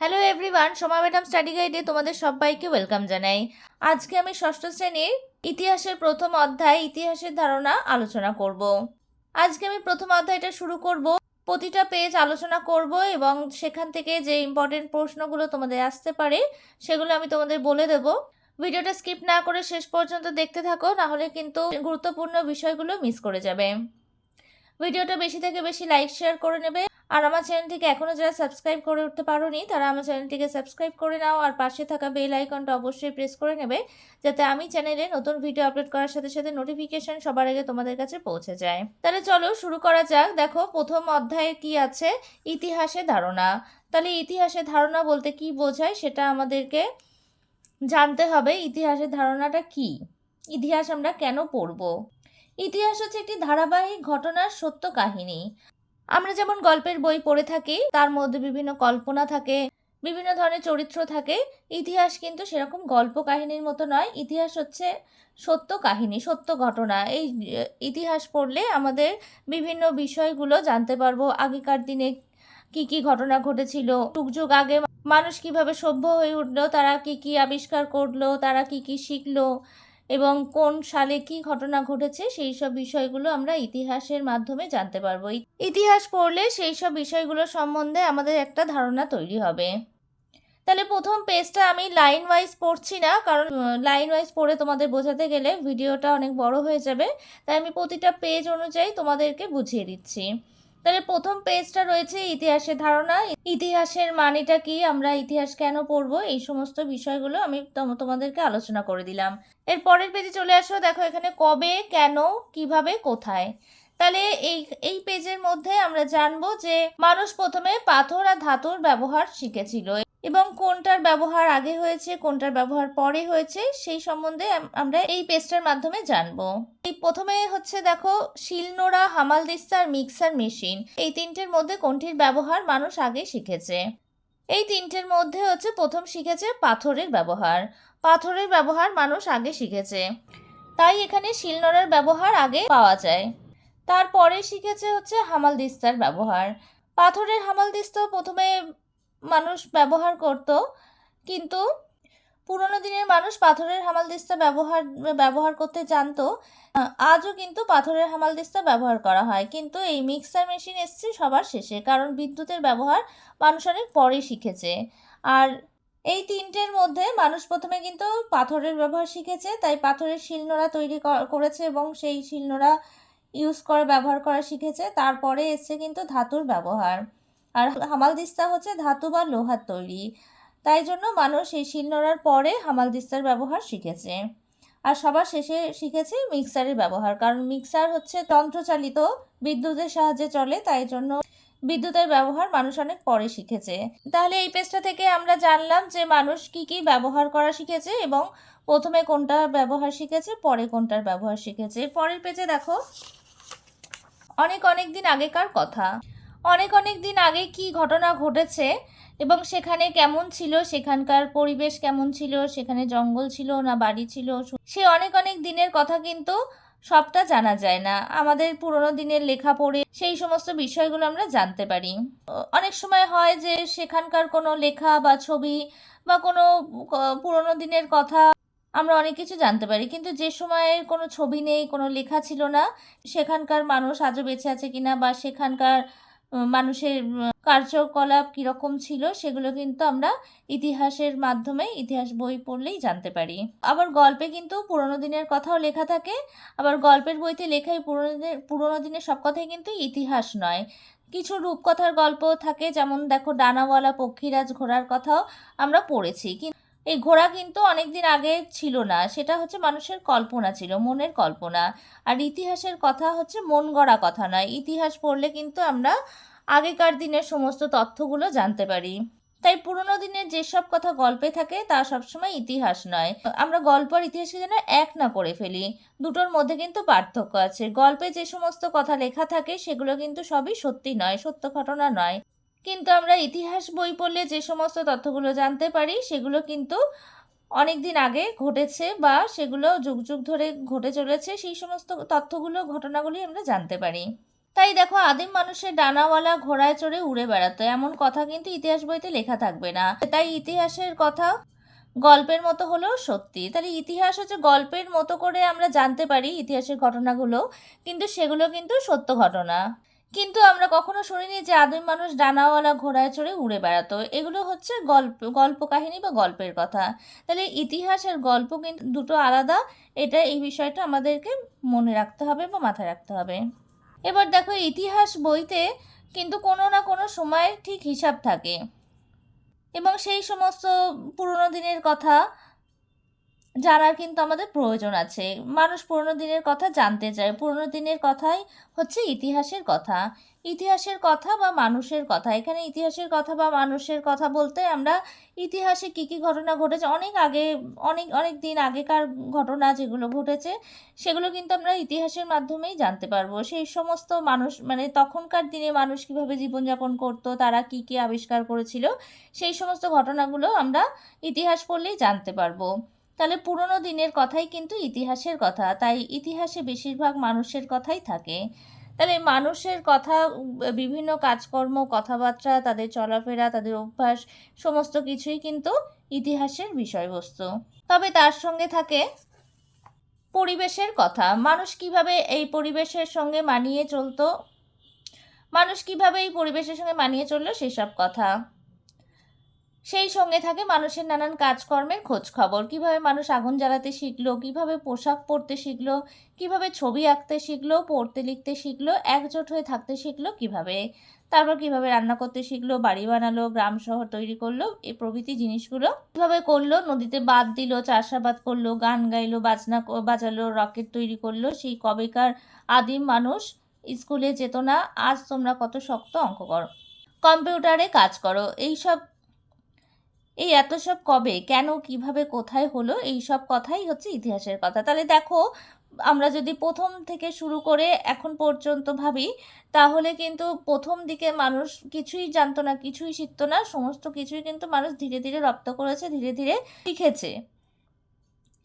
Hello everyone Soma madam study গাইডে তোমাদের সবাইকে welcome জানাই। আজকে আমি ষষ্ঠ শ্রেণির ইতিহাসের প্রথম অধ্যায়, ইতিহাসের ধারণা আলোচনা করব। আজকে আমি প্রথম অধ্যায়টা শুরু করব, প্রতিটা পেজ আলোচনা করব এবং সেখান থেকে যে ইম্পর্টেন্ট প্রশ্নগুলো তোমাদের আসতে পারে, সেগুলো আমি তোমাদের বলে দেব। ভিডিওটা স্কিপ না করে শেষ পর্যন্ত দেখতে থাকো, না হলে কিন্তু গুরুত্বপূর্ণ বিষয়গুলো মিস করে যাবে। ভিডিওটা বেশি থেকে বেশি লাইক শেয়ার করে নেবে আর আমার চ্যানেলটিকে এখনও যারা সাবস্ক্রাইব করে উঠতে পারোনি, তারা আমার চ্যানেলটিকে সাবস্ক্রাইব করে নাও আর পাশে থাকা বেল আইকনটা অবশ্যই প্রেস করে নেবে যাতে আমি চ্যানেলে নতুন ভিডিও আপলোড করার সাথে সাথে নোটিফিকেশন সবার আগে তোমাদের কাছে পৌঁছে যায়। তাহলে চলো শুরু করা যাক। দেখো, প্রথম অধ্যায়ে কি আছে? ইতিহাসে ধারণা। তাহলে ইতিহাসে ধারণা বলতে কি বোঝায় সেটা আমাদেরকে জানতে হবে। ইতিহাসের ধারণাটা কি? ইতিহাস আমরা কেন পড়ব? ইতিহাস হচ্ছে একটি ধারাবাহিক ঘটনার সত্য কাহিনী। আমরা যেমন গল্পের বই পড়ে থাকি, তার মধ্যে বিভিন্ন কল্পনা থাকে, বিভিন্ন ধরনের চরিত্র থাকে, ইতিহাস কিন্তু সেরকম গল্প কাহিনীর মতো নয়। ইতিহাস হচ্ছে সত্য কাহিনী, সত্য ঘটনা। এই, ইতিহাস পড়লে আমাদের বিভিন্ন বিষয়গুলো জানতে পারব। আগেকার দিনে কি কি ঘটনা ঘটেছিল যুগ যুগ আগে মানুষ কীভাবে সভ্য হয়ে উঠল, তারা কি কি আবিষ্কার করল, তারা কি কি শিখলো এবং কোন সালে কি ঘটনা ঘটেছে সেই সব বিষয়গুলো আমরা ইতিহাসের মাধ্যমে জানতে পারব। ইতিহাস পড়লে সেই সব বিষয়গুলো সম্বন্ধে আমাদের একটা ধারণা তৈরি হবে। তাহলে প্রথম পেজটা আমি লাইন ওয়াইজ পড়ছি না, কারণ লাইন ওয়াইজ পড়ে তোমাদের বোঝাতে গেলে ভিডিওটা অনেক বড় হয়ে যাবে। তাই আমি প্রতিটা পেজ অনুযায়ী তোমাদেরকে বুঝিয়ে দিচ্ছি। তাহলে প্রথম পেজটা রয়েছে ইতিহাসের ধারণা। ইতিহাসের মানেটা কি? আমরা ইতিহাস কেন পড়ব? এই সমস্ত বিষয়গুলো আমি তোম- তোমাদেরকে আলোচনা করে দিলাম। এর পরের পেজে চলে আসো। দেখো এখানে কবে, কেন, কীভাবে, কোথায়। তাহলে এই এই পেজের মধ্যে আমরা জানব যে মানুষ প্রথমে পাথর আর ধাতুর ব্যবহার শিখেছিল। এবং কোনটার ব্যবহার আগে হয়েছে, কোনটার ব্যবহার পরে হয়েছে, সেই সম্বন্ধে আমরা এই পেস্টের মাধ্যমে জানব। এই প্রথমে হচ্ছে দেখো, শিলনোড়া হামালদিস্তা আর মিক্সার মেশিন। এই তিনটের মধ্যে কোনটির ব্যবহার মানুষ আগে শিখেছে? এই তিনটের মধ্যে হচ্ছে প্রথম শিখেছে পাথরের ব্যবহার। পাথরের ব্যবহার মানুষ আগে শিখেছে। তাই এখানে শিলনোড়ার ব্যবহার আগে পাওয়া যায়। তারপরে শিখেছে হচ্ছে হামালদিস্তার ব্যবহার। পাথরের হামালদিস্তা প্রথমে মানুষ ব্যবহার করত, কিন্তু পুরোনো দিনের মানুষ পাথরের হামালদিস্তা ব্যবহার ব্যবহার করতে জানতো আজও কিন্তু পাথরের হামালদিস্তা ব্যবহার করা হয়। কিন্তু এই মিক্সার মেশিন এসছে সবার শেষে, কারণ বিদ্যুতের ব্যবহার মানুষ অনেক পরে শিখেছে। আর এই তিনটের মধ্যে মানুষ প্রথমে কিন্তু পাথরের ব্যবহার শিখেছে, তাই পাথরের শিলনোড়া তৈরি করেছে এবং সেই শিলনোড়া ইউজ করে, ব্যবহার করা শিখেছে। তারপরে এসছে কিন্তু ধাতুর ব্যবহার। আর হামালদিস্তা হচ্ছে ধাতু বা লোহার তৈরি। তাই জন্য মানুষ এই শিলনোড়ার পরে হামালদিস্তার ব্যবহার শিখেছে। আর সবার শেষে শিখেছে মিক্সারের ব্যবহার, কারণ মিক্সার হচ্ছে যন্ত্রচালিত, বিদ্যুতের সাহায্যে চলে, তাই জন্য বিদ্যুতের ব্যবহার মানুষ অনেক পরে শিখেছে। তাহলে এই পেজটা থেকে আমরা জানলাম যে মানুষ কি কি ব্যবহার করা শিখেছে এবং প্রথমে কোনটা ব্যবহার শিখেছে, পরে কোনটার ব্যবহার শিখেছে। পরের পেজে দেখো, অনেক অনেক দিন আগেকার কথা। অনেক অনেক দিন আগে কি ঘটনা ঘটেছে এবং সেখানে কেমন ছিল? সেখানকার পরিবেশ কেমন ছিল? সেখানে জঙ্গল ছিল না বাড়ি ছিল? সে অনেক অনেক দিনের কথা কিন্তু সবটা জানা যায় না। আমাদের পুরোনো দিনের লেখা পড়ে সেই সমস্ত বিষয়গুলো আমরা জানতে পারি। অনেক সময় হয় যে সেখানকার কোনো লেখা বা ছবি বা কোনো পুরোনো দিনের কথা আমরা অনেক কিছু জানতে পারি। কিন্তু যে সময়ের কোনো ছবি নেই, কোনো লেখা ছিল না, সেখানকার মানুষ আজও বেঁচে আছে কিনা বা সেখানকার মানুষের কার্যকলাপ কীরকম ছিল সেগুলো কিন্তু আমরা ইতিহাসের মাধ্যমে ইতিহাস বই পড়লেই জানতে পারি। আবার গল্পে কিন্তু পুরোনো দিনের কথাও লেখা থাকে। আবার গল্পের বইতে লেখাই পুরোনো দিনের পুরোনো দিনের সব কথাই কিন্তু ইতিহাস নয়। কিছু রূপকথার গল্প থাকে যেমন দেখো ডানাওয়ালা পক্ষীরাজ ঘোড়ার কথাও আমরা পড়েছি। কিন্তু এই ঘোড়া কিন্তু অনেক দিন আগে ছিল না, সেটা হচ্ছে মানুষের কল্পনা ছিল, মনের কল্পনা। আর ইতিহাসের কথা হচ্ছে মন গড়া কথা নয়, ইতিহাস পড়লে কিন্তু আমরা আগেকার দিনের সমস্ত তথ্যগুলো জানতে পারি। তাই পুরোনো দিনের যেসব কথা গল্পে থাকে, তা সবসময় ইতিহাস নয়। আমরা গল্প আর ইতিহাসকে যেন এক না করে ফেলি, দুটোর মধ্যে কিন্তু পার্থক্য আছে। গল্পে যে সমস্ত কথা লেখা থাকে, সেগুলো কিন্তু সবই সত্যি নয়, সত্য ঘটনা নয়। কিন্তু আমরা ইতিহাস বই পড়লে যে সমস্ত তথ্যগুলো জানতে পারি, সেগুলো কিন্তু অনেক দিন আগে ঘটেছে বা সেগুলো যুগ যুগ ধরে ঘটে চলেছে, সেই সমস্ত তথ্যগুলো, ঘটনাগুলি আমরা জানতে পারি। তাই দেখো, আদিম মানুষের ডানাওয়ালা ঘোড়ায় চড়ে উড়ে বেড়াতো, এমন কথা কিন্তু ইতিহাস বইতে লেখা থাকবে না। তাই ইতিহাসের কথা গল্পের মতো হলেও সত্যি। তাহলে ইতিহাস হচ্ছে গল্পের মতো করে আমরা জানতে পারি ইতিহাসের ঘটনাগুলো, কিন্তু সেগুলো কিন্তু সত্য ঘটনা। কিন্তু আমরা কখনো শুনিনি যে আদিম মানুষ ডানাওয়ালা ঘোড়ায় চড়ে উড়ে বেড়াতো। এগুলো হচ্ছে গল্প গল্প কাহিনী বা গল্পের কথা। তাহলে ইতিহাস আর গল্প কিন্তু দুটো আলাদা। এটা এই বিষয়টা আমাদেরকে মনে রাখতে হবে বা মাথায় রাখতে হবে। এবার দেখো, ইতিহাস বইতে কিন্তু কোনো না কোনো সময়ের ঠিক হিসাব থাকে। এবং সেই সমস্ত পুরনো দিনের কথা জানার কিন্তু আমাদের প্রয়োজন আছে। মানুষ পুরনো দিনের কথা জানতে চায়। পুরনো দিনের কথাই হচ্ছে ইতিহাসের কথা। ইতিহাসের কথা বা মানুষের কথা। এখানে ইতিহাসের কথা বা মানুষের কথা বলতে আমরা ইতিহাসে কী কী ঘটনা ঘটেছে, অনেক আগে, অনেক অনেক দিন আগেকার ঘটনা যেগুলো ঘটেছে, সেগুলো কিন্তু আমরা ইতিহাসের মাধ্যমেই জানতে পারব। সেই সমস্ত মানুষ মানে তখনকার দিনে মানুষ কীভাবে জীবনযাপন করতো, তারা কী কী আবিষ্কার করেছিল, সেই সমস্ত ঘটনাগুলো আমরা ইতিহাস পড়লেই জানতে পারব। তাহলে পুরনো দিনের কথাই কিন্তু ইতিহাসের কথা। তাই ইতিহাসে বেশিরভাগ মানুষের কথাই থাকে। তাহলে মানুষের কথা বিভিন্ন কাজকর্ম, কথাবার্তা, তাদের চলাফেরা, তাদের অভ্যাস, সমস্ত কিছুই কিন্তু ইতিহাসের বিষয়বস্তু। তবে তার সঙ্গে থাকে পরিবেশের কথা। মানুষ কীভাবে এই পরিবেশের সঙ্গে মানিয়ে চলতো? মানুষ কীভাবে এই পরিবেশের সঙ্গে মানিয়ে চলল সেসব কথা। সেই সঙ্গে থাকে মানুষের নানান কাজকর্মের খোঁজ খবর। কীভাবে মানুষ আগুন জ্বালাতে শিখলো, কীভাবে পোশাক পরতে শিখলো, কীভাবে ছবি আঁকতে শিখলো, পড়তে লিখতে শিখলো, একজোট হয়ে থাকতে শিখলো কীভাবে? তারপর কীভাবে রান্না করতে শিখলো, বাড়ি বানালো, গ্রাম শহর তৈরি করল, এই প্রভৃতি জিনিসগুলো কীভাবে করল, নদীতে বাদ দিল, চাষাবাদ করল, গান গাইলো, বাজনা বাজালো, রকেট তৈরি করল, সেই কবেকার আদিম মানুষ স্কুলে যেত না, আজ তোমরা কত শক্ত অঙ্ক করো। কম্পিউটারে কাজ করো, এইসব এই এত সব কবে? কেন? কীভাবে? কোথায় হলো? এই সব কথাই হচ্ছে ইতিহাসের কথা। তাহলে দেখো, আমরা যদি প্রথম থেকে শুরু করে এখন পর্যন্ত ভাবি, তাহলে কিন্তু প্রথম দিকে মানুষ কিছুই জানতো না, কিছুই শিখতো না, সমস্ত কিছুই কিন্তু মানুষ ধীরে ধীরে রপ্ত করেছে, ধীরে ধীরে শিখেছে।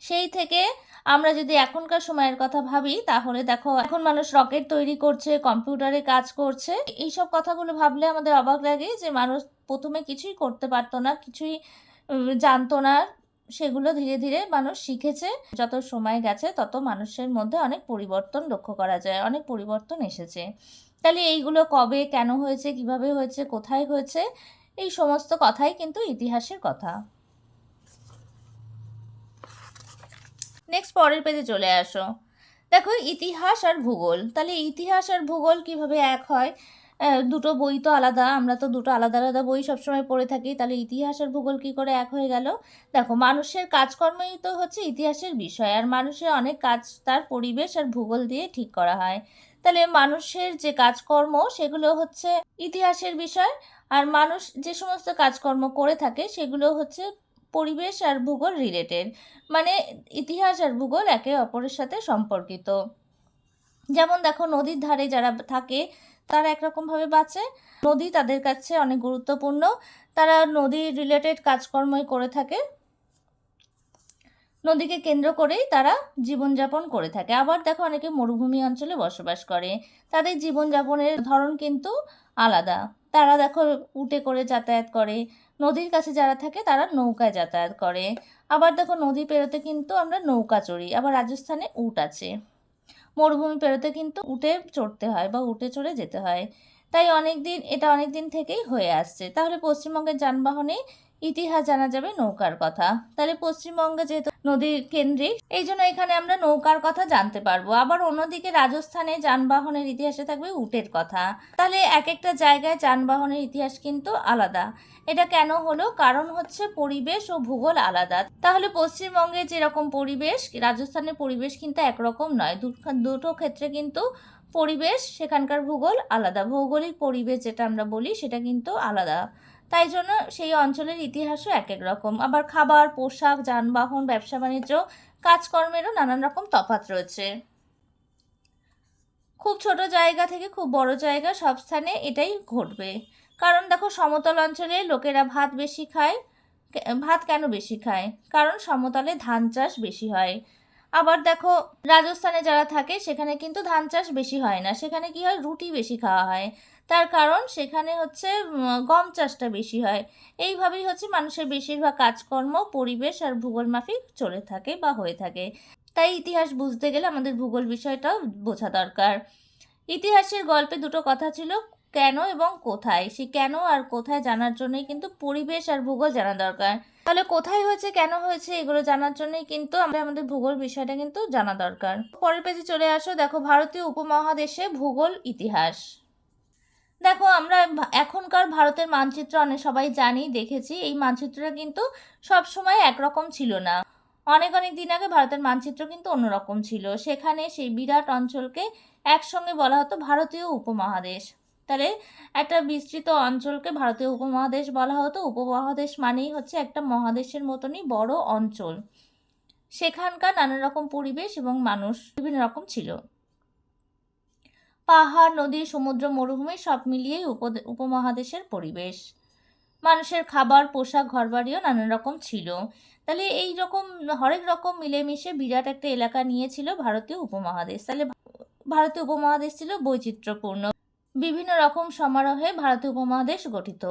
সেই থেকে আমরা যদি এখনকার সময়ের কথা ভাবি, তাহলে দেখো, এখন মানুষ রকেট তৈরি করছে, কম্পিউটারে কাজ করছে। এইসব কথাগুলো ভাবলে আমাদের অবাক লাগে যে মানুষ প্রথমে কিছুই করতে পারতো না, কিছুই জানতো না। সেগুলো ধীরে ধীরে মানুষ শিখেছে। যত সময় গেছে, তত মানুষের মধ্যে অনেক পরিবর্তন লক্ষ্য করা যায়, অনেক পরিবর্তন এসেছে। তাহলে এইগুলো কবে, কেন হয়েছে, কীভাবে হয়েছে, কোথায় হয়েছে, এই সমস্ত কথাই কিন্তু ইতিহাসের কথা। নেক্সট পরের পেজে চলে আসো। দেখো, ইতিহাস আর ভূগোল। তাহলে ইতিহাস আর ভূগোল কীভাবে এক হয়? দুটো বই তো আলাদা, আমরা তো দুটো আলাদা আলাদা বই সবসময় পড়ে থাকি। তাহলে ইতিহাস আর ভূগোল কি করে এক হয়ে গেল? দেখো, মানুষের কাজকর্মই তো হচ্ছে ইতিহাসের বিষয়, আর মানুষের অনেক কাজ তার পরিবেশ আর ভূগোল দিয়ে ঠিক করা হয়। তাহলে মানুষের যে কাজকর্ম, সেগুলো হচ্ছে ইতিহাসের বিষয়, আর মানুষ যে সমস্ত কাজকর্ম করে থাকে, সেগুলো হচ্ছে পরিবেশ আর ভূগোল রিলেটেড মানে ইতিহাস আর ভূগোল একে অপরের সাথে সম্পর্কিত। যেমন দেখো, নদীর ধারে যারা থাকে, তারা একরকমভাবে বাঁচে। নদী তাদের কাছে অনেক গুরুত্বপূর্ণ। তারা নদী রিলেটেড কাজকর্মই করে থাকে। নদীকে কেন্দ্র করেই তারা জীবনযাপন করে থাকে। আবার দেখো, অনেকে মরুভূমি অঞ্চলে বসবাস করে। তাদের জীবনযাপনের ধরন কিন্তু আলাদা। তারা দেখো, উটে করে যাতায়াত করে। নদীর কাছে যারা থাকে তারা নৌকায় যাতায়াত করে। আবার দেখো নদী পেরোতে কিন্তু আমরা নৌকা চড়ি, আবার রাজস্থানে উট আছে। মরুভূমি পেরোতে কিন্তু উটে চড়তে হয় বা উটে চড়ে যেতে হয়। তাই অনেক দিন এটা অনেক দিন থেকেই হয়ে আসছে। তাহলে পশ্চিমবঙ্গের যানবাহনে ইতিহাস জানা যাবে নৌকার কথা। তাহলে পশ্চিমবঙ্গে যেহেতু নদীর কেন্দ্রিক, এই জন্য এখানে আমরা নৌকার কথা জানতে পারব। আবার অন্যদিকে রাজস্থানে যানবাহনের ইতিহাসে থাকবে উটের কথা। তাহলে এক একটা জায়গায় যানবাহনের ইতিহাস কিন্তু আলাদা। এটা কেন হলো? কারণ হচ্ছে পরিবেশ ও ভূগোল আলাদা। তাহলে পশ্চিমবঙ্গে যেরকম পরিবেশ, রাজস্থানের পরিবেশ কিন্তু একরকম নয়। দুটো ক্ষেত্রে কিন্তু পরিবেশ, সেখানকার ভূগোল আলাদা। ভৌগোলিক পরিবেশ যেটা আমরা বলি, সেটা কিন্তু আলাদা। তাই জন্য সেই অঞ্চলের ইতিহাসও এক এক রকম। আবার খাবার, পোশাক, যানবাহন, ব্যবসা, বাণিজ্য, কাজকর্মেরও নানান রকম তফাৎ রয়েছে। খুব ছোট জায়গা থেকে খুব বড় জায়গা সব স্থানে এটাই ঘটবে। কারণ দেখো সমতল অঞ্চলে লোকেরা ভাত বেশি খায় ভাত কেন বেশি খায়? কারণ সমতলে ধান চাষ বেশি হয়। আবার দেখো রাজস্থানে যারা থাকে, সেখানে কিন্তু ধান চাষ বেশি হয় না। সেখানে কি হয়? রুটি বেশি খাওয়া হয়। তার কারণ সেখানে হচ্ছে গম চাষটা বেশি হয়। এইভাবেই হচ্ছে মানুষের বেশিরভাগ কাজকর্ম, পরিবেশ আর ভূগোল মাফিক চলে থাকে বা হয়ে থাকে। তাই ইতিহাস বুঝতে গেলে আমাদের ভূগোল বিষয়টাও বোঝা দরকার। ইতিহাসের গল্পে দুটো কথা ছিল কেন এবং কোথায়? সেই কেন আর কোথায় জানার জন্যই কিন্তু পরিবেশ আর ভূগোল জানা দরকার। তাহলে কোথায় হয়েছে, কেন হয়েছে এগুলো জানার জন্যই কিন্তু আমরা আমাদের ভূগোল বিষয়টা কিন্তু জানা দরকার। পরের পেজে চলে আসো। দেখো, ভারতীয় উপমহাদেশে ভূগোল ইতিহাস। দেখো, আমরা এখনকার ভারতের মানচিত্র অনেক সবাই জানি, দেখেছি। এই মানচিত্রটা কিন্তু সব সময় একরকম ছিল না। অনেক অনেক দিন আগে ভারতের মানচিত্র কিন্তু অন্যরকম ছিল। সেখানে সেই বিরাট অঞ্চলকে একসঙ্গে বলা হতো ভারতীয় উপমহাদেশ। তাহলে একটা বিস্তৃত অঞ্চলকে ভারতীয় উপমহাদেশ বলা হতো। উপমহাদেশ মানেই হচ্ছে একটা মহাদেশের মতনই বড় অঞ্চল। সেখানকার নানা রকম পরিবেশ এবং মানুষ বিভিন্ন রকম ছিল। পাহাড়, নদী, সমুদ্র, মরুভূমি সব মিলিয়েই উপ- উপমহাদেশের পরিবেশ। মানুষের খাবার, পোশাক, ঘরবাড়িও নানান রকম ছিল। তাহলে এই রকম, হরেক রকম মিলেমিশে বিরাট একটা এলাকা নিয়েছিল ভারতীয় উপমহাদেশ। তাহলে ভারতীয় উপমহাদেশ ছিল বৈচিত্র্যপূর্ণ। বিভিন্ন রকম সমারোহে ভারতীয় উপমহাদেশ গঠিত।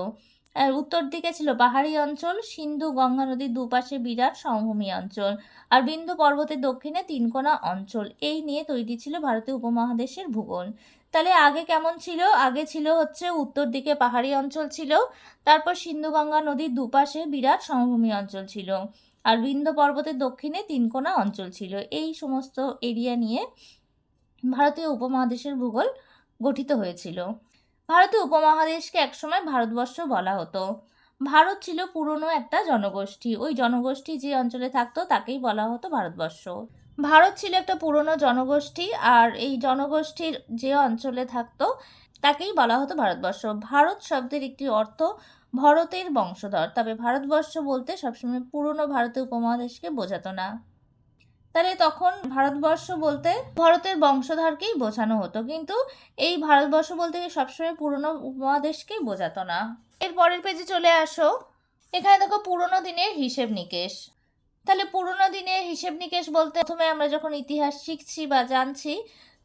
আর উত্তর দিকে ছিল পাহাড়ি অঞ্চল, সিন্ধু গঙ্গা নদীর দুপাশে বিরাট সমভূমি অঞ্চল আর বিন্দু পর্বতের দক্ষিণে তিনকোনা অঞ্চল। এই নিয়ে তৈরি ছিল ভারতীয় উপমহাদেশের ভূগোল। তাহলে আগে কেমন ছিল? আগে ছিল হচ্ছে উত্তর দিকে পাহাড়ি অঞ্চল ছিল, তারপর সিন্ধু গঙ্গা নদীর দুপাশে বিরাট সমভূমি অঞ্চল ছিল আর বিন্ধ্য পর্বতের দক্ষিণে তিনকোনা অঞ্চল ছিল। এই সমস্ত এরিয়া নিয়ে ভারতীয় উপমহাদেশের ভূগোল গঠিত হয়েছিল। ভারতীয় উপমহাদেশকে একসময় ভারতবর্ষ বলা হতো। ভারত ছিল পুরনো একটা জনগোষ্ঠী। ওই জনগোষ্ঠী যে অঞ্চলে থাকতো তাকেই বলা হতো ভারতবর্ষ। ভারত ছিল একটা পুরনো জনগোষ্ঠী আর এই জনগোষ্ঠীর যে অঞ্চলে থাকতো তাকেই বলা হতো ভারতবর্ষ। ভারত শব্দের একটি অর্থ ভরতের বংশধর। তবে ভারতবর্ষ বলতে সবসময় পুরনো ভারতীয় উপমহাদেশকে বোঝাতো না। তাহলে তখন ভারতবর্ষ বলতে ভারতের বংশধরকেই বোঝানো হতো। কিন্তু এই ভারতবর্ষ বলতে সবসময় পুরনো উপমহাদেশকেই বোঝাতো না? এর পরের পেজে চলে আসো। এখানে দেখো পুরনো দিনের হিসেব নিকেশ। তাহলে পুরনো দিনের হিসেব নিকেশ বলতে প্রথমে আমরা যখন ইতিহাস শিখছি বা জানছি,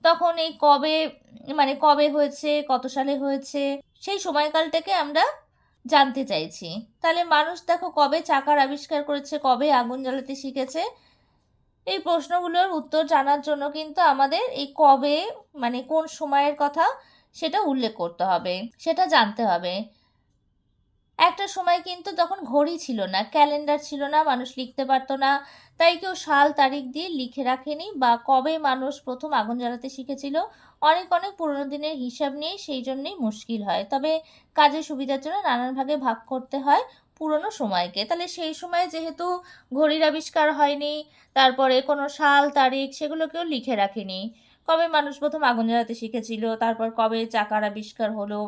তখন এই কবে মানে কবে হয়েছে, কত সালে হয়েছে, সেই সময়কালটাকে আমরা জানতে চাইছি। তাহলে মানুষ দেখো কবে চাকার আবিষ্কার করেছে, কবে আগুন জ্বালাতে শিখেছে এই প্রশ্নগুলোর উত্তর জানার জন্য কিন্তু আমাদের এই কবে মানে কোন সময়ের কথা সেটা উল্লেখ করতে হবে, সেটা জানতে হবে। একটা সময় কিন্তু তখন ঘড়ি ছিল না, ক্যালেন্ডার ছিল না, মানুষ লিখতে পারতো না, তাই কেউ সাল, তারিখ দিয়ে লিখে রাখেনি বা কবে মানুষ প্রথম আগুন জ্বালাতে শিখেছিল, অনেক অনেক পুরোনো দিনের হিসাব নিয়ে সেই জন্যই মুশকিল হয়। তবে কাজের সুবিধার জন্য নানান ভাগে ভাগ করতে হয় পুরনো সময়কে। তাহলে সেই সময় যেহেতু ঘড়ির আবিষ্কার হয়নি, তারপরে কোনো সাল, তারিখ সেগুলো কেউ লিখে রাখেনি। কবে মানুষ প্রথম আগুন জ্বালাতে শিখেছিল, তারপর কবে চাকার আবিষ্কার হলো,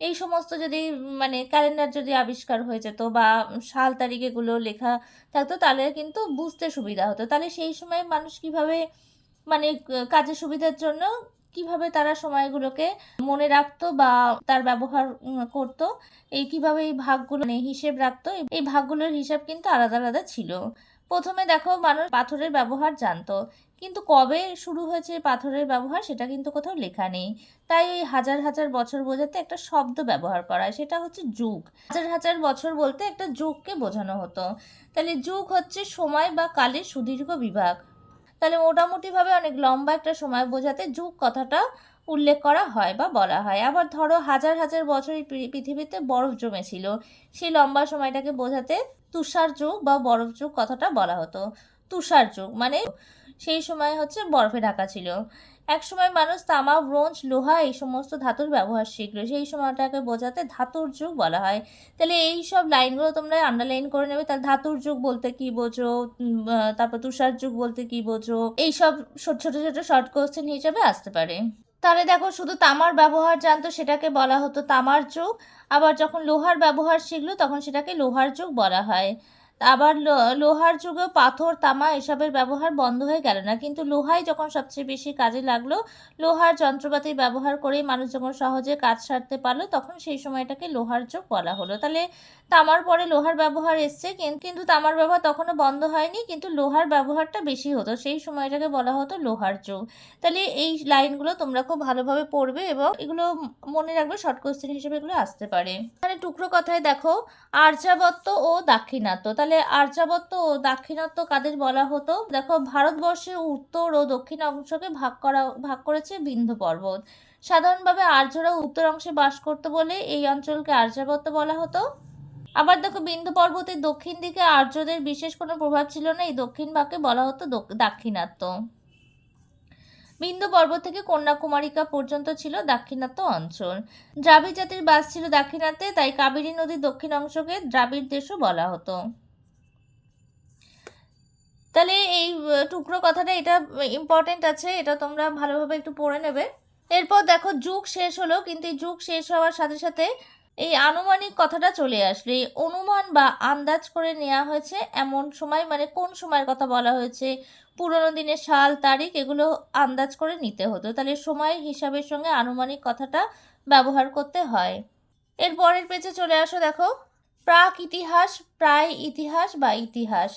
এই সমস্ত যদি মানে ক্যালেন্ডার যদি আবিষ্কার হয়ে যেত বা সাল, তারিখ এগুলো লেখা থাকতো, তাহলে কিন্তু বুঝতে সুবিধা হতো। তাহলে সেই সময় মানুষ কীভাবে মানে কাজের সুবিধার জন্য কীভাবে তারা সময়গুলোকে মনে রাখতো বা তার ব্যবহার করতো, এই কীভাবে এই ভাগগুলো মানে হিসেব রাখতো, এই ভাগগুলোর হিসাব কিন্তু আলাদা আলাদা ছিল। প্রথমে দেখো মানুষ পাথরের ব্যবহার জানতো, কিন্তু কবে শুরু হয়েছে পাথরের ব্যবহার সেটা কিন্তু কোথাও লেখা নেই। তাই ওই হাজার হাজার বছর বোঝাতে একটা শব্দ ব্যবহার করা হয়, সেটা হচ্ছে যুগ। হাজার হাজার বছর বলতে একটা যুগকে বোঝানো হতো। তাহলে যুগ হচ্ছে সময় বা কালের সুদীর্ঘ বিভাগ। তাহলে মোটামুটিভাবে অনেক লম্বা একটা সময় বোঝাতে যুগ কথাটা উল্লেখ করা হয় বা বলা হয়। আবার ধরো হাজার হাজার বছর পৃথিবীতে বরফ জমেছিল, সেই লম্বা সময়টাকে বোঝাতে তুষার যুগ বা বরফ যুগ কথাটা বলা হতো। তুষার যুগ মানে সেই সময় হচ্ছে বরফে ঢাকা ছিল। এক সময় মানুষ তামা ব্রোঞ্জ, লোহা এই সমস্ত ধাতুর ব্যবহার শিখল। সেই সময়টাকে বোঝাতে ধাতুর যুগ বলা হয়। তাহলে এই সব লাইনগুলো তোমরা আন্ডারলাইন করে নেবে। তাহলে ধাতুর যুগ বলতে কি বোঝো? তারপর তুষার যুগ বলতে কি বোঝো? এইসব ছোট ছোট ছোট শর্ট কোশ্চেন হিসেবে আসতে পারে। তাহলে দেখো, শুধু তামার ব্যবহার জানতো, সেটাকে বলা হতো তামার যুগ। আবার যখন লোহার ব্যবহার শিখলো, তখন সেটাকে লোহার যুগ বলা হয়। আবার লোহার যুগে পাথর, তামা এসবের ব্যবহার বন্ধ হয়ে গেল না। কিন্তু লোহাই যখন সবচেয়ে বেশি কাজে লাগল, লোহার যন্ত্রপাতি ব্যবহার করেই মানুষ যখন সহজে কাজ সারতে পারল, তখন সেই সময়টাকে লোহার যুগ বলা হলো। তাহলে তামার পরে লোহার ব্যবহার এসছে, কিন- কিন্তু তামার ব্যবহার তখনও বন্ধ হয়নি, কিন্তু লোহার ব্যবহারটা বেশি হতো। সেই সময়টাকে বলা হতো লোহার যুগ। তাহলে এই লাইনগুলো তোমরা খুব ভালোভাবে পড়বে এবং এগুলো মনে রাখবে, শর্ট কোশ্চেন হিসেবে এগুলো আসতে পারে। এখানে টুকরো কথায় দেখো, আর্যাবত্ত ও দাক্ষিণাত্য। তাহলে আর্যাবত্ত ও দাক্ষিণাত্য কাদের বলা হতো? দেখো, ভারতবর্ষের উত্তর ও দক্ষিণ অংশকে ভাগ করা, ভাগ করেছে বিন্ধ্য পর্বত। সাধারণভাবে আর্যরা উত্তর অংশে বাস করতো বলে এই অঞ্চলকে আর্যাবত্ত বলা হতো? আবার দেখো বিন্ধ্য পর্বতের দক্ষিণ দিকে আর্যদের বিশেষ কোনো প্রভাব ছিল না। এই দক্ষিণ ভাগকে বলা হতো দাক্ষিণাত্য। বিন্ধ্য পর্বত থেকে কন্যাকুমারিকা পর্যন্ত ছিল দাক্ষিণাত্য অঞ্চল। দ্রাবিড় জাতির বাস ছিল দাক্ষিণাত্যে, তাই কাবেরী নদীর দক্ষিণ অংশকে দ্রাবিড় দেশও বলা হতো। তাহলে এই টুকরো কথাটা এটা ইম্পর্টেন্ট আছে, এটা তোমরা ভালোভাবে একটু পড়ে নেবে। এরপর দেখো, যুগ শেষ হলো, কিন্তু এই যুগ শেষ হওয়ার সাথে সাথে এই আনুমানিক কথাটা চলে আসলো। এই অনুমান বা আন্দাজ করে নেওয়া হয়েছে এমন সময় মানে কোন সময়ের কথা বলা হয়েছে, পুরোনো দিনের সাল, তারিখ, এগুলো আন্দাজ করে নিতে হতো। তাহলে সময় হিসাবের সঙ্গে আনুমানিক কথাটা ব্যবহার করতে হয়। এর পরের চলে আসো, দেখো। প্রাক ইতিহাস, প্রায় ইতিহাস বা ইতিহাস।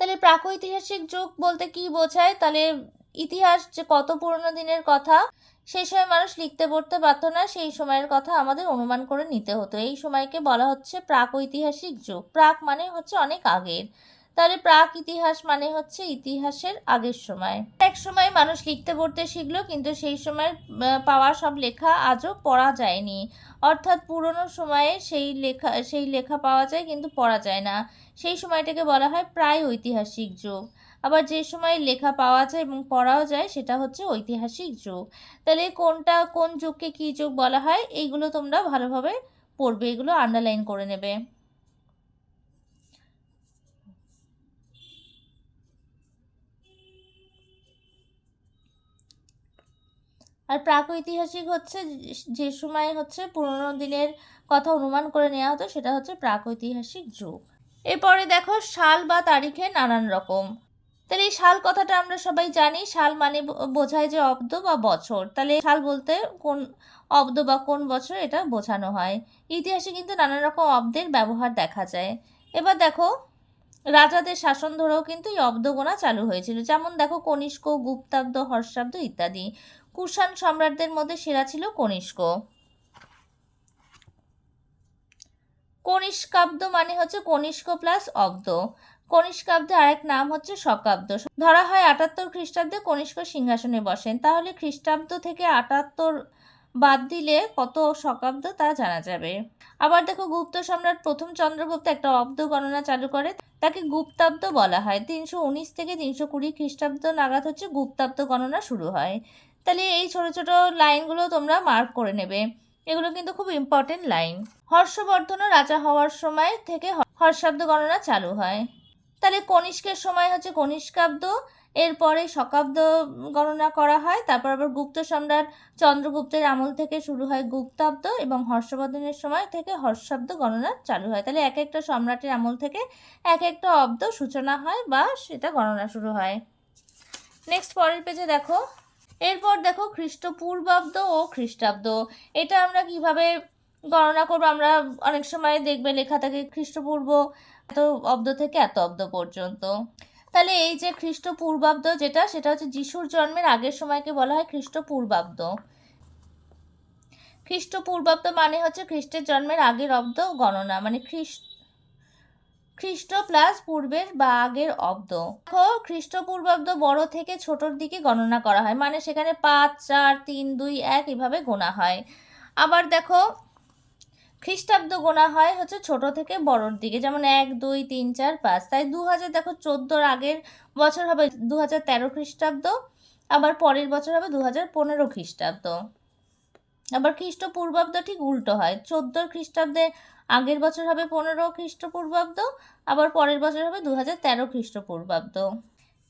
তাহলে প্রাকৈতিহাসিক যুগ বলতে কি বোঝায়? তাহলে ইতিহাস যে কত পুরনো দিনের কথা, সেই সময় মানুষ লিখতে পড়তে পারত না, সেই সময়ের কথা আমাদের অনুমান করে নিতে হতো। এই সময়কে বলা হচ্ছে প্রাক ঐতিহাসিক যুগ। প্রাক মানে হচ্ছে অনেক আগের। তাহলে প্রাক ইতিহাস মানে হচ্ছে ইতিহাসের আগের সময়। এক সময় মানুষ লিখতে, পড়তে শিখলো, কিন্তু সেই সময় পাওয়া সব লেখা আজও পড়া যায়নি। অর্থাৎ পুরনো সময়ে সেই লেখা সেই লেখা পাওয়া যায়, কিন্তু পড়া যায় না। সেই সময়টাকে বলা হয় প্রায় ঐতিহাসিক যুগ। আবার যে সময় লেখা পাওয়া যায় এবং পড়াও যায়, সেটা হচ্ছে ঐতিহাসিক যুগ। তাহলে কোনটা, কোন যুগকে কী যুগ বলা হয়, এইগুলো তোমরা ভালোভাবে পড়বে, এগুলো আন্ডারলাইন করে নেবে। আর প্রাকৈতিহাসিক হচ্ছে যে- সময় হচ্ছে পুরোনো দিনের কথা অনুমান করে নেওয়া হতো, সেটা হচ্ছে প্রাকৈতিহাসিক যুগ। এরপরে দেখো, সাল বা তারিখে নানান রকম। তাহলে এই সাল কথাটা আমরা সবাই জানি। সাল মানে বোঝায় যে অব্দ বা বছর। তাহলে সাল বলতে কোন অব্দ বা কোন বছর এটা বোঝানো হয়। ইতিহাসে কিন্তু নানান রকম অব্দের ব্যবহার দেখা যায়। এবার দেখো, রাজাদের শাসন ধরেও কিন্তু এই অব্দ গোনা চালু হয়েছিল। যেমন দেখো, কনিষ্ক, গুপ্তাব্দ হর্ষাব্দ ইত্যাদি। কুষাণ সম্রাটদের মধ্যে সেরা ছিল কনিষ্ক। কনিষ্কাব্দ মানে হচ্ছে কনিষ্ক প্লাস অব্দ কনিষ্কাব্দের আরেক নাম হচ্ছে শকাব্দ ধরা হয় আটাত্তর খ্রিস্টাব্দে কনিষ্ক সিংহাসনে বসেন। তাহলে খ্রিস্টাব্দ থেকে আটাত্তর বাদ দিলে কত শকাব্দ তা জানা যাবে। আবার দেখো গুপ্ত সম্রাট প্রথম চন্দ্রগুপ্ত একটা অব্দ গণনা চালু করে। তাকে গুপ্তাব্দ বলা হয়। তিনশো উনিশ থেকে তিনশো কুড়ি খ্রিস্টাব্দ নাগাদ হচ্ছে গুপ্তাব্দ গণনা শুরু হয়। তাহলে এই ছোট ছোট লাইনগুলো তোমরা মার্ক করে নেবে। এগুলো কিন্তু খুব ইম্পর্টেন্ট লাইন হর্ষবর্ধনও রাজা হওয়ার সময় থেকে হর্ষাব্দ গণনা চালু হয়। তাহলে কনিষ্কের সময় হচ্ছে কনিষ্কাব্দ, এরপরে শকাব্দ গণনা করা হয়, তারপর আবার গুপ্ত সম্রাট চন্দ্রগুপ্তের আমল থেকে শুরু হয় গুপ্তাব্দ এবং হর্ষবর্ধনের সময় থেকে হর্ষাব্দ গণনা চালু হয়। তাহলে এক একটা সম্রাটের আমল থেকে এক একটা অব্দ সূচনা হয় বা সেটা গণনা শুরু হয়। নেক্সট পরের পেজে দেখো। এরপর দেখো খ্রিস্টপূর্বাব্দ ও খ্রিস্টাব্দ। এটা আমরা কীভাবে গণনা করব? আমরা অনেক সময় দেখবে লেখা থাকে খ্রিস্টপূর্ব, এত অব্দ থেকে এত অব্দ পর্যন্ত। তাহলে এই যে খ্রিস্টপূর্বাব্দ যেটা, সেটা হচ্ছে যিশুর জন্মের আগের সময়কে বলা হয় খ্রিস্টপূর্বাব্দ। খ্রিস্টপূর্বাব্দ মানে হচ্ছে খ্রিস্টের জন্মের আগের অব্দ গণনা মানে খ্রিস্ট খ্রিস্ট প্লাস পূর্বের বা আগের অব্দ। খ্রিস্টপূর্বাব্দ বড় থেকে ছোটর দিকে গণনা করা হয় মানে সেখানে পাঁচ, চার, তিন, দুই, এক এভাবে গোনা হয়। আবার দেখো, খ্রিস্টাব্দ গোনা হয় হচ্ছে ছোট থেকে বড়র দিকে, যেমন এক, দুই, তিন, চার, পাঁচ। তাই দু হাজার দেখো, চোদ্দোর আগের বছর হবে দু হাজার তেরো খ্রিস্টাব্দ, আবার পরের বছর হবে দু হাজার পনেরো খ্রিস্টাব্দ। আবার খ্রিস্টপূর্বাব্দ ঠিক উল্টো হয়, চোদ্দোর খ্রিস্টাব্দে আগের বছর হবে পনেরো খ্রিস্টপূর্বাব্দ, আবার পরের বছর হবে দু হাজার তেরো খ্রিস্টপূর্বাব্দ।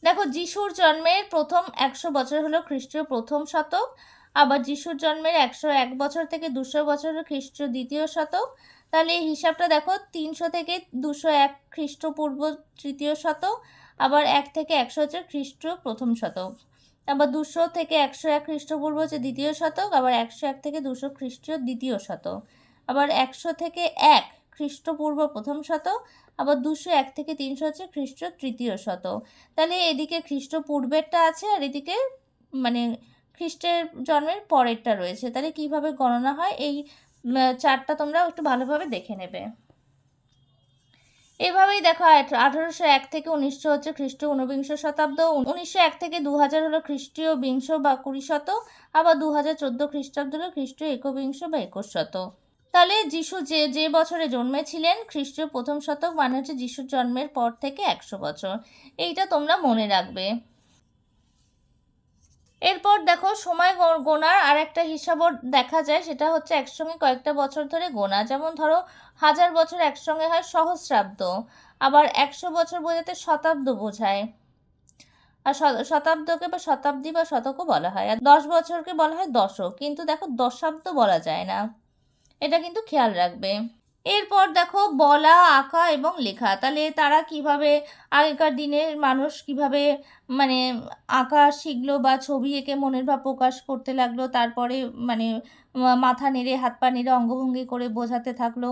দেখো, যিশুর জন্মের প্রথম একশো বছর হলো খ্রিস্টীয় প্রথম শতক, আবার যিশুর জন্মের একশো এক বছর থেকে দুশো বছর হলো খ্রিস্টীয় দ্বিতীয় শতক। তাহলে এই হিসাবটা দেখো, তিনশো থেকে দুশো এক খ্রিস্টপূর্ব তৃতীয় শতক, আবার এক থেকে একশো হচ্ছে খ্রিস্ট প্রথম শতক। আবার দুশো থেকে একশো এক খ্রিস্টপূর্ব হচ্ছে দ্বিতীয় শতক, আবার একশো এক থেকে দুশো খ্রিস্টীয় দ্বিতীয় শতক। আবার একশো থেকে এক খ্রিস্টপূর্ব প্রথম শতক আবার দুশো এক থেকে তিনশো হচ্ছে খ্রিস্ট তৃতীয় শতক তাহলে এদিকে খ্রিস্টপূর্বেরটা আছে আর এদিকে মানে খ্রিস্টের জন্মের পরেরটা রয়েছে। তাহলে কীভাবে গণনা হয়? এই চারটা তোমরা একটু ভালোভাবে দেখে নেবে। এভাবেই দেখো আঠারোশো এক থেকে উনিশশো হচ্ছে খ্রিস্ট ঊনবিংশ শতাব্দ, উনিশশো এক থেকে দু হাজার হলো খ্রিস্টীয় বিংশ বা কুড়ি শত, আবার দু হাজার চোদ্দ খ্রিস্টাব্দ হলো খ্রিস্টীয় একবিংশ বা একুশ শত। তাহলে যিশু যে যে বছরে জন্মেছিলেন, খ্রিস্টীয় প্রথম শতক মানে হচ্ছে যিশুর জন্মের পর থেকে একশো বছর। এইটা তোমরা মনে রাখবে। এরপর দেখো, সময় গোনার আর একটা হিসাবও দেখা যায়, সেটা হচ্ছে একসঙ্গে কয়েকটা বছর ধরে গোনা। যেমন ধরো, হাজার বছর একসঙ্গে হয় সহস্রাব্দ, আবার একশো বছর বোঝাতে শতাব্দ বোঝায়। আর শতাব্দকে বা শতাব্দী বা শতকও বলা হয়, আর দশ বছরকে বলা হয় দশক। কিন্তু দেখো, দশাব্দ বলা যায় না। এটা কিন্তু খেয়াল রাখবে। এরপর দেখো, বলা, আঁকা এবং লেখা। তাহলে তারা কীভাবে আগেকার দিনের মানুষ কীভাবে মানে আঁকা শিখলো বা ছবি এঁকে মনের ভাব প্রকাশ করতে লাগল, তারপরে মানে মাথা নেড়ে, হাত পা নেড়ে, অঙ্গভঙ্গি করে বোঝাতে থাকল।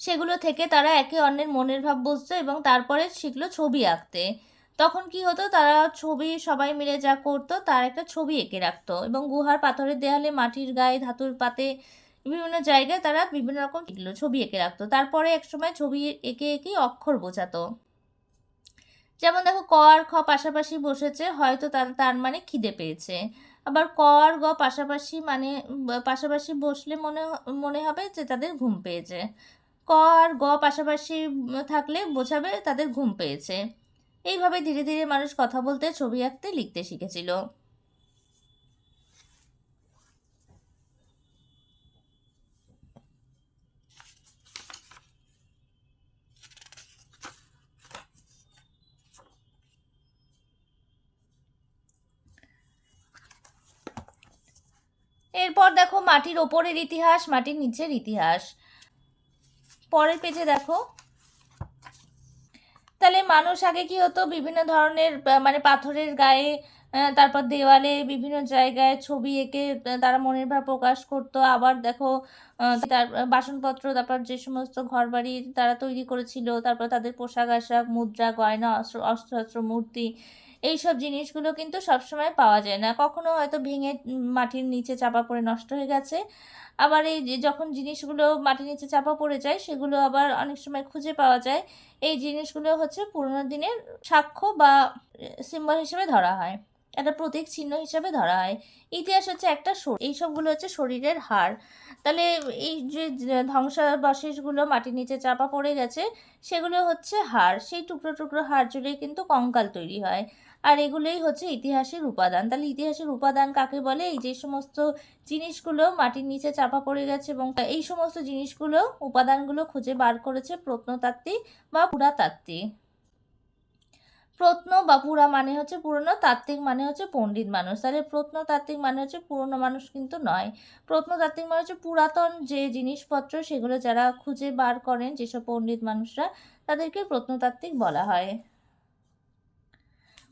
সেগুলো থেকে তারা একে অন্যের মনের ভাব বুঝতো এবং তারপরে শিখলো ছবি আঁকতে। তখন কি হতো, তারা ছবি, সবাই মিলে যা করতো, তার একটা ছবি এঁকে রাখতো এবং গুহার পাথরের দেয়ালে মাটির গায়ে ধাতুর পাতে বিভিন্ন জায়গায় তারা বিভিন্ন রকম ছবি এঁকে রাখতো। তারপরে একসময় ছবি এঁকে এঁকেই অক্ষর বোঝাতো। যেমন দেখো, ক আর খ পাশাপাশি বসেছে, হয়তো তার তার মানে খিদে পেয়েছে। আবার ক আর গ পাশাপাশি মানে পাশাপাশি বসলে মনে মনে হবে যে তাদের ঘুম পেয়েছে। ক আর গ পাশাপাশি থাকলে বোঝাবে তাদের ঘুম পেয়েছে। এইভাবে ধীরে ধীরে মানুষ কথা বলতে, ছবি আঁকতে, লিখতে শিখেছিল। এরপর দেখো মাটির ওপরের ইতিহাস, মাটির নিচের ইতিহাস। পরের পেজে দেখো। তাহলে মানুষ আগে কি হতো? বিভিন্ন ধরনের মানে পাথরের গায়ে তারপর দেওয়ালে বিভিন্ন জায়গায় ছবি এঁকে তারা মনের ভাব প্রকাশ করতো। আবার দেখো তার বাসনপত্র, তারপর যে সমস্ত ঘরবাড়ি তারা তৈরি করেছিল, তারপর তাদের পোশাক আশাক মুদ্রা, গয়না, অস্ত্র অস্ত্র মূর্তি এইসব জিনিসগুলো কিন্তু সবসময় পাওয়া যায় না। কখনো হয়তো ভেঙে মাটির নিচে চাপা পড়ে নষ্ট হয়ে গেছে। আবার এই যখন জিনিসগুলো মাটির নিচে চাপা পড়ে যায়, সেগুলো আবার অনেক সময় খুঁজে পাওয়া যায়। এই জিনিসগুলো হচ্ছে পুরোনো দিনের সাক্ষ্য বা সিম্বল হিসেবে ধরা হয়। একটা প্রতীক চিহ্ন হিসেবে ধরা হয়। ইতিহাস হচ্ছে একটা শরীর। এইসবগুলো হচ্ছে শরীরের হার তাহলে এই যে ধ্বংসাবশেষগুলো মাটির নিচে চাপা পড়ে গেছে, সেগুলো হচ্ছে হাড়। সেই টুকরো টুকরো হাড় জুড়েই কিন্তু কঙ্কাল তৈরি হয়। আর এগুলোই হচ্ছে ইতিহাসের উপাদান। তাহলে ইতিহাসের উপাদান কাকে বলে? এই যে সমস্ত জিনিসগুলো মাটির নিচে চাপা পড়ে গেছে এবং এই সমস্ত জিনিসগুলো উপাদানগুলো খুঁজে বার করেছে প্রত্নতাত্ত্বিক বা পুরাতাত্ত্বিক। প্রত্ন বা পুরা মানে হচ্ছে পুরনো, তাত্ত্বিক মানে হচ্ছে পণ্ডিত মানুষ। তাহলে প্রত্নতাত্ত্বিক মানে হচ্ছে পুরনো মানুষ কিন্তু নয়। প্রত্নতাত্ত্বিক মানে হচ্ছে পুরাতন যে জিনিসপত্র সেগুলো যারা খুঁজে বার করেন, যেসব পণ্ডিত মানুষরা, তাদেরকে প্রত্নতাত্ত্বিক বলা হয়।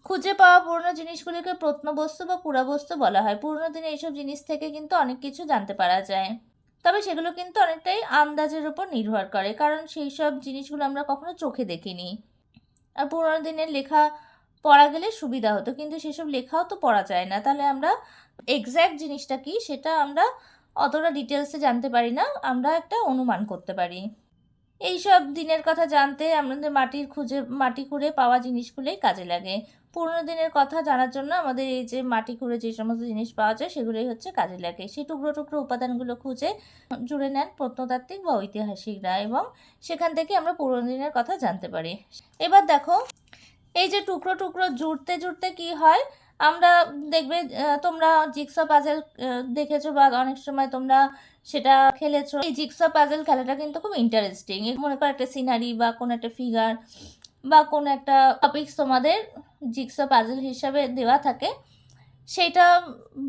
খুঁজে পাওয়া পুরনো জিনিসগুলিকে প্রত্নবস্তু বা পুরাবস্তু বলা হয়। পুরনো দিনে এইসব জিনিস থেকে কিন্তু অনেক কিছু জানতে পারা যায়। তবে সেগুলো কিন্তু অনেকটাই আন্দাজের উপর নির্ভর করে, কারণ সেই সব জিনিসগুলো আমরা কখনো চোখে দেখিনি। আর পুরোনো দিনের লেখা পড়া গেলে সুবিধা হতো, কিন্তু সেসব লেখাও তো পড়া যায় না। তাহলে আমরা এক্স্যাক্ট জিনিসটা কি সেটা আমরা অতটা ডিটেলসে জানতে পারি না, আমরা একটা অনুমান করতে পারি। এই সব দিনের কথা জানতে আমাদের মাটির খুঁজে, মাটি খুঁড়ে পাওয়া জিনিসগুলোই কাজে লাগে। পুরোনো দিনের কথা জানার জন্য আমাদের এই যে মাটি খুঁড়ে যে সমস্ত জিনিস পাওয়া যায়, সেগুলোই হচ্ছে কাজে লাগে। সেই টুকরো টুকরো উপাদানগুলো খুঁজে জুড়ে নেন প্রত্নতাত্ত্বিক বা ঐতিহাসিকরা এবং সেখান থেকে আমরা পুরোনো দিনের কথা জানতে পারি। এবার দেখো, এই যে টুকরো টুকরো জুড়তে জুড়তে কি হয়? আমরা দেখবে তোমরা জিক্সা পাজেল দেখেছ বা অনেক সময় তোমরা সেটা খেলেছো। এই জিক্সা পাজেল খেলাটা কিন্তু খুব ইন্টারেস্টিং মনে করো একটা সিনারি বা কোনো একটা ফিগার বা কোনো একটা টপিকস তোমাদের জিক্সা পাজেল হিসাবে দেওয়া থাকে সেটা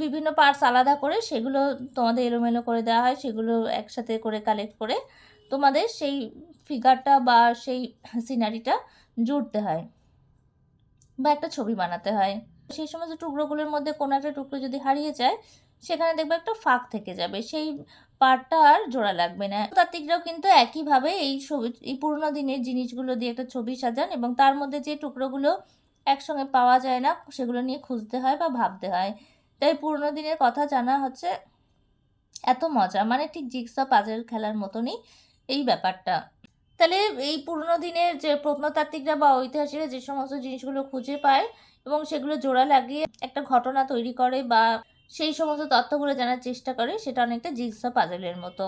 বিভিন্ন পার্টস আলাদা করে সেগুলো তোমাদের এলোমেলো করে দেওয়া হয়, সেগুলো একসাথে করে কালেক্ট করে তোমাদের সেই ফিগারটা বা সেই সিনারিটা জুড়তে হয় বা একটা ছবি বানাতে হয়। সেই সমস্ত টুকরোগুলোর মধ্যে কোনো একটা টুকরো যদি হারিয়ে যায়, সেখানে দেখবে একটা ফাঁক থেকে যাবে। সেই পার্টটা আর জোড়া লাগবে না। তাত্ত্বিকরাও কিন্তু একইভাবে এই ছবি, এই পুরোনো দিনের জিনিসগুলো দিয়ে একটা ছবি সাজান এবং তার মধ্যে যে টুকরোগুলো একসঙ্গে পাওয়া যায় না, সেগুলো নিয়ে খুঁজতে হয় বা ভাবতে হয়। তাই পুরোনো দিনের কথা জানা হচ্ছে, এত মজা। মানে ঠিক জিক্সা পাজেল খেলার মতনই এই ব্যাপারটা। তাহলে এই পুরোনো দিনের যে প্রত্নতাত্ত্বিকরা বা ঐতিহাসিকরা যে সমস্ত জিনিসগুলো খুঁজে পায় এবং সেগুলো জোড়া লাগিয়ে একটা ঘটনা তৈরি করে বা সেই সমস্ত তথ্যগুলো জানার চেষ্টা করে, সেটা অনেকটা জিগসা পাজলের মতো।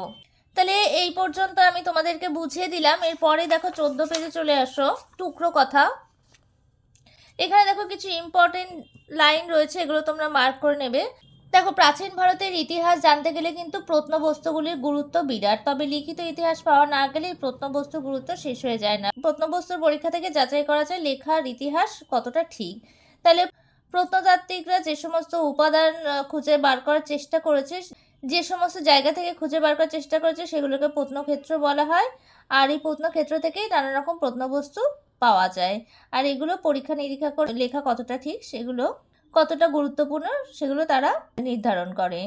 তাহলে এই পর্যন্ত আমি তোমাদেরকে বুঝিয়ে দিলাম। এরপরে দেখো চোদ্দ পেজে চলে আসো, টুকরো কথা। এখানে দেখো কিছু ইম্পর্টেন্ট লাইন রয়েছে, এগুলো তোমরা মার্ক করে নেবে। দেখো, প্রাচীন ভারতের ইতিহাস জানতে গেলে কিন্তু প্রত্নবস্তুগুলির গুরুত্ব বিরাট। তবে লিখিত ইতিহাস পাওয়া না গেলে প্রত্নবস্তুর গুরুত্ব শেষ হয়ে যায় না। প্রত্নবস্তুর পরীক্ষা থেকে যাচাই করা যায় লেখার ইতিহাস কতটা ঠিক। তাহলে প্রত্নতাত্ত্বিকরা যে সমস্ত উপাদান খুঁজে বার করার চেষ্টা করেছে, যে সমস্ত জায়গা থেকে খুঁজে বার করার চেষ্টা করেছে, সেগুলোকে প্রত্নক্ষেত্র বলা হয়। আর এই প্রত্নক্ষেত্র থেকেই নানা রকম প্রত্নবস্তু পাওয়া যায়। আর এগুলো পরীক্ষা নিরীক্ষা করে লেখা কতটা ঠিক, সেগুলো কতটা গুরুত্বপূর্ণ, সেগুলো তারা নির্ধারণ করে।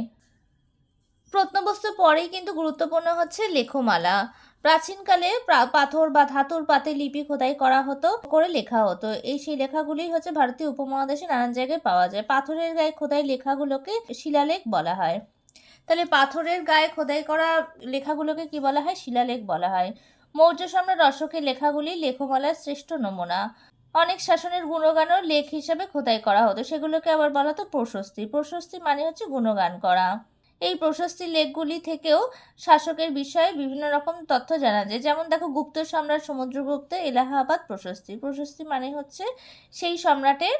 প্রত্নবস্তুর পরেই কিন্তু গুরুত্বপূর্ণ হচ্ছে লেখমালা। প্রাচীনকালে প্রা- পাথর বা ধাতুর পাতে লিপি খোদাই করা হতো, করে লেখা হতো। এই সেই লেখাগুলি হচ্ছে ভারতীয় উপমহাদেশে নানান জায়গায় পাওয়া যায়। পাথরের গায়ে খোদাই লেখাগুলোকে শিলালেখ বলা হয়। তাহলে পাথরের গায়ে খোদাই করা লেখাগুলোকে কি বলা হয়? শিলালেখ বলা হয়। মৌর্য সম্রাট অশোকের লেখাগুলি লেখমালার শ্রেষ্ঠ নমুনা। অনেক শাসনের গুণগানও লেখ হিসাবে খোদাই করা হতো। সেগুলোকে আবার বলা হতো প্রশস্তি। প্রশস্তি মানে হচ্ছে গুণগান করা। এই প্রশস্তি লেখগুলি থেকেও শাসকের বিষয়ে বিভিন্ন রকম তথ্য জানা যায়। যেমন দেখো, গুপ্ত সম্রাট, সমুদ্রগুপ্ত, এলাহাবাদ প্রশস্তি। প্রশস্তি মানে হচ্ছে সেই সম্রাটের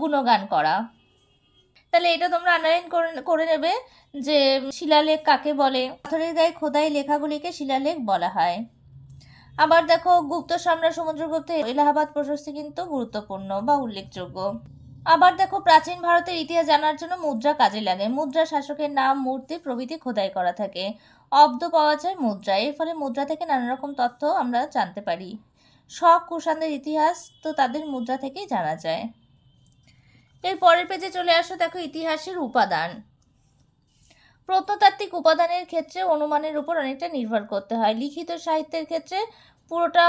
গুণগান করা। তাহলে এটা তোমরা আন্ডারলাইন করে করে নেবে যে, শিলালেখ কাকে বলে? পাথরের গায়ে খোদাই লেখাগুলিকে শিলালেখ বলা হয়। আবার দেখো, গুপ্ত সম্রাট, সমুদ্রগুপ্ত, এলাহাবাদ প্রশস্তি কিন্তু গুরুত্বপূর্ণ বা উল্লেখযোগ্য। আবার দেখো, প্রাচীন ভারতের ইতিহাস জানার জন্য মুদ্রা কাজে লাগে। মুদ্রা শাসকের নাম, মূর্তি প্রভৃতি খোদাই করা থাকে। অব্দ পাওয়া যায় মুদ্রা। এর ফলে মুদ্রা থেকে নানা রকম তথ্য আমরা জানতে পারি। শক, কুষাণদের ইতিহাস তো তাদের মুদ্রা থেকেই জানা যায়। এর পরের পেজে চলে আসো, দেখো ইতিহাসের উপাদান। প্রত্নতাত্ত্বিক উপাদানের ক্ষেত্রে অনুমানের উপর অনেকটা নির্ভর করতে হয়। লিখিত সাহিত্যের ক্ষেত্রে পুরোটা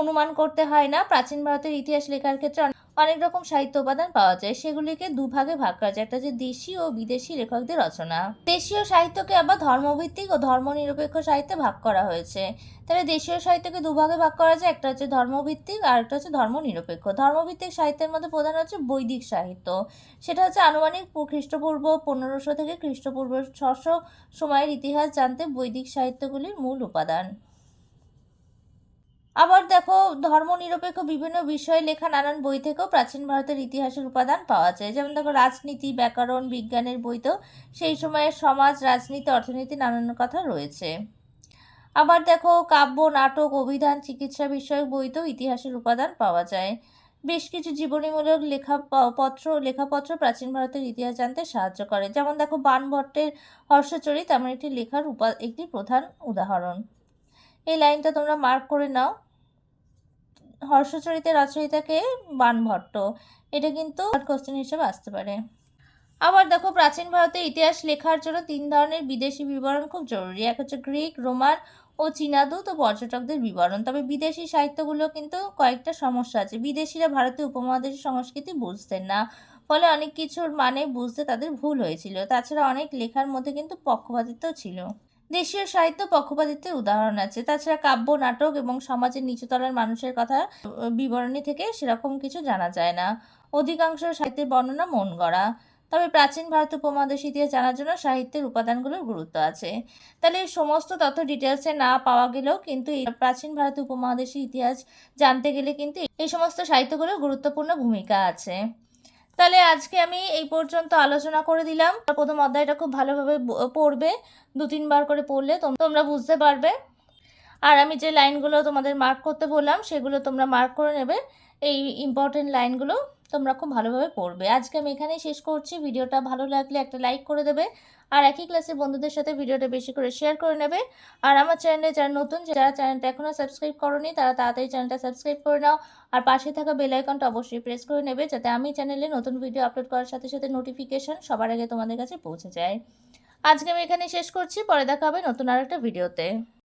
অনুমান করতে হয় না। প্রাচীন ভারতের ইতিহাস লেখার ক্ষেত্রে অনেক- রকম সাহিত্য উপাদান পাওয়া যায়, সেগুলিকে দুভাগে ভাগ করা যায়। একটা হচ্ছে দেশি ও বিদেশি লেখকদের রচনা। দেশীয় সাহিত্যকে আবার ধর্মভিত্তিক ও ধর্মনিরপেক্ষ সাহিত্যে ভাগ করা হয়েছে। তাহলে দেশীয় সাহিত্যকে দুভাগে ভাগ করা যায়, একটা হচ্ছে ধর্মভিত্তিক আর একটা হচ্ছে ধর্মনিরপেক্ষ। ধর্মভিত্তিক সাহিত্যের মধ্যে প্রধান হচ্ছে বৈদিক সাহিত্য। সেটা হচ্ছে আনুমানিক খ্রিস্টপূর্ব পনেরোশো থেকে খ্রিস্টপূর্ব ছশো সময়ের ইতিহাস জানতে বৈদিক সাহিত্যগুলির মূল উপাদান। আবার দেখো, ধর্মনিরপেক্ষ বিভিন্ন বিষয়ে লেখা নানান বই থেকেও প্রাচীন ভারতের ইতিহাসের উপাদান পাওয়া যায়। যেমন দেখো, রাজনীতি, ব্যাকরণ, বিজ্ঞানের বইতেও সেই সময়ের সমাজ, রাজনীতি, অর্থনীতি নানান কথা রয়েছে। আবার দেখো, কাব্য, নাটক, অভিধান, চিকিৎসা বিষয়ক বইতেও ইতিহাসের উপাদান পাওয়া যায়। বেশ কিছু জীবনীমূলক লেখা পত্র, লেখাপত্র প্রাচীন ভারতের ইতিহাস জানতে সাহায্য করে। যেমন দেখো, বানভট্টের হর্ষচরিত এমন একটি লেখার উপা, একটি প্রধান উদাহরণ। এই লাইনটা তোমরা মার্ক করে নাও। হর্ষচরিতের রচয়িতাকে বাণভট্ট এটা কিন্তু কোশ্চেন হিসেবে আসতে পারে। আবার দেখো, প্রাচীন ভারতের ইতিহাস লেখার জন্য তিন ধরনের বিদেশি বিবরণ খুব জরুরি। এক হচ্ছে গ্রিক, রোমান ও চীনাদূত ও পর্যটকদের বিবরণ। তবে বিদেশি সাহিত্যগুলো কিন্তু কয়েকটা সমস্যা আছে। বিদেশিরা ভারতীয় উপমহাদেশের সংস্কৃতি বুঝতেন না। ফলে অনেক কিছুর মানে বুঝতে তাদের ভুল হয়েছিল। তাছাড়া অনেক লেখার মধ্যে কিন্তু পক্ষপাতিত্ব ছিল। দেশীয় সাহিত্য পক্ষপাতিত্বের উদাহরণ আছে। তাছাড়া কাব্য, নাটক এবং সমাজের নিচুতলার মানুষের কথা বিবরণী থেকে সেরকম কিছু জানা যায় না। অধিকাংশ সাহিত্যের বর্ণনা মন গড়া। তবে প্রাচীন ভারত উপমহাদেশ ইতিহাস জানার জন্য সাহিত্যের উপাদানগুলোর গুরুত্ব আছে। তাহলে সমস্ত তথ্য ডিটেলসে না পাওয়া গেলেও কিন্তু প্রাচীন ভারত উপমহাদেশের ইতিহাস জানতে গেলে কিন্তু এই সমস্ত সাহিত্যগুলোর গুরুত্বপূর্ণ ভূমিকা আছে। তাহলে আজকে আমি এই পর্যন্ত আলোচনা করে দিলাম। প্রথম অধ্যায়টা খুব ভালোভাবে পড়বে, দু তিনবার করে পড়লে তোম- তোমরা বুঝতে পারবে। আর আমি যে লাইনগুলো তোমাদের মার্ক করতে বললাম, সেগুলো তোমরা মার্ক করে নেবে। এই ইম্পর্টেন্ট লাইনগুলো তোমরা খুব ভালোভাবে পড়বে। আজকে আমি এখানেই শেষ করছি। ভিডিওটা ভালো লাগলে একটা লাইক করে দেবে আর একই ক্লাসের বন্ধুদের সাথে ভিডিওটা বেশি করে শেয়ার করে নেবে। আর আমার চ্যানেলে যারা নতুন, যারা চ্যানেলটা এখনও সাবস্ক্রাইব করনি, তারা তাড়াতাড়ি চ্যানেলটা সাবস্ক্রাইব করে নাও। আর পাশে থাকা বেল আইকনটা অবশ্যই প্রেস করে নেবে যাতে আমি চ্যানেলে নতুন ভিডিও আপলোড করার সাথে সাথে নোটিফিকেশন সবার আগে তোমাদের কাছে পৌঁছে যায়। আজকে আমি এখানে শেষ করছি। পরে দেখা হবে নতুন আর একটা ভিডিওতে